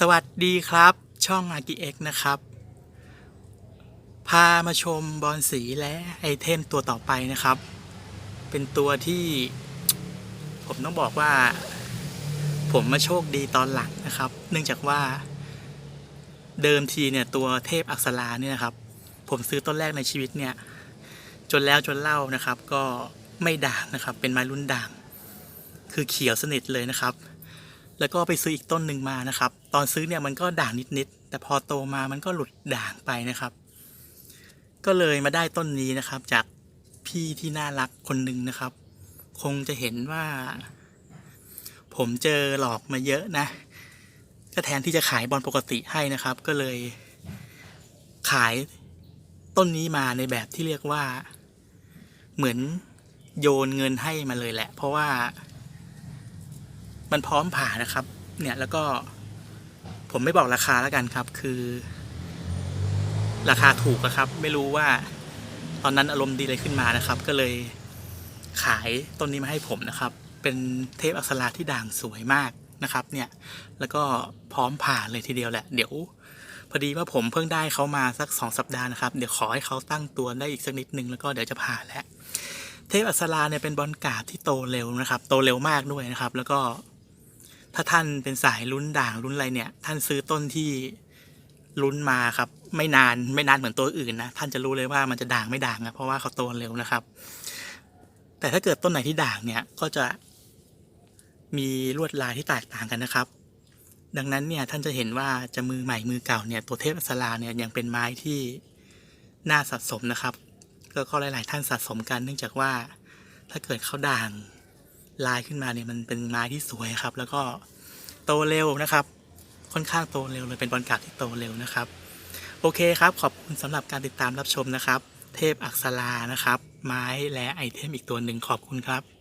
สวัสดีครับ ช่องอากิเอ็กนะครับ พามาชมบอลสีและไอเทมตัวต่อไปนะครับ เป็นตัวที่ ผมต้องบอกว่า ผมมาโชคดีตอนหลังนะครับ เนื่องจากว่า เดิมทีเนี่ยตัวเทพอักษราเนี่ยนะครับ ผมซื้อต้นแรกในชีวิตเนี่ย จนแล้วจนเล่านะครับ ก็ไม่ด่างนะครับ เป็นไม้รุ่นด่าง คือเขียวสนิทเลยนะครับ แล้วก็ไปซื้ออีกต้นหนึ่งมานะครับ ตอนซื้อเนี่ยมันก็ด่างนิดๆแต่พอโตมามันก็หลุดด่างไปนะครับ ก็เลยมาได้ต้นนี้นะครับ จากพี่ที่น่ารักคนหนึ่งนะครับ คงจะเห็นว่า ผมเจอหลอกมาเยอะนะ ก็แทนที่จะขายบอลปกติให้นะครับ ก็เลย ขายต้นนี้มาในแบบที่เรียกว่า เหมือนโยนเงินให้มาเลยแหละ เพราะว่า มันพร้อมผ่านะครับ เนี่ยแล้วก็ผมไม่บอกราคาแล้วกันครับ คือ ราคาถูกอะครับ ไม่รู้ว่าตอนนั้นอารมณ์ดีอะไรขึ้นมานะครับ ก็เลยขายต้นนี้มาให้ผมนะครับ เป็นเทพอักษราที่ด่างสวยมากนะครับ เนี่ย แล้วก็พร้อมผ่าเลยทีเดียวแหละ เดี๋ยวพอดีว่าผมเพิ่งได้เขามาสักสองสัปดาห์นะครับ เดี๋ยวขอให้เขาตั้งตัวได้อีกสักนิดนึงแล้วก็เดี๋ยวจะผ่าแล้ว เทพอักษราเนี่ยเป็นบอลกาบที่โตเร็วนะครับ โตเร็วมากด้วยนะครับ แล้วก็ ถ้าท่านเป็นสายลุ้นด่างลุ้นอะไรเนี่ย ท่านซื้อต้นที่ลุ้นมาครับ ไม่นานไม่นานเหมือนตัวอื่นนะท่านจะรู้เลยว่ามันจะด่างไม่ด่างนะเพราะว่าเขาโตเร็วนะครับ แต่ถ้าเกิดต้นไหนที่ด่างเนี่ยก็จะมีลวดลายที่แตกต่างกันนะครับ ดังนั้นเนี่ยท่านจะเห็นว่าจะมือใหม่มือเก่าเนี่ยตัวเทพอัสราเนี่ยยังเป็นไม้ที่น่าสะสมนะครับก็ก็หลาย ๆ ท่านสะสมกันเนื่องจากว่าถ้าเกิดเขาด่าง ลายขึ้นมาเนี่ยมันเป็นไม้ที่สวยครับ แล้วก็โตเร็วนะครับ ค่อนข้างโตเร็วเลยเป็นบอลกาบที่โตเร็วนะครับ โอเคครับ ขอบคุณสำหรับการติดตามรับชมนะครับ เทพอักษรานะครับ ไม้และไอเทมอีกตัวหนึ่งขอบคุณครับ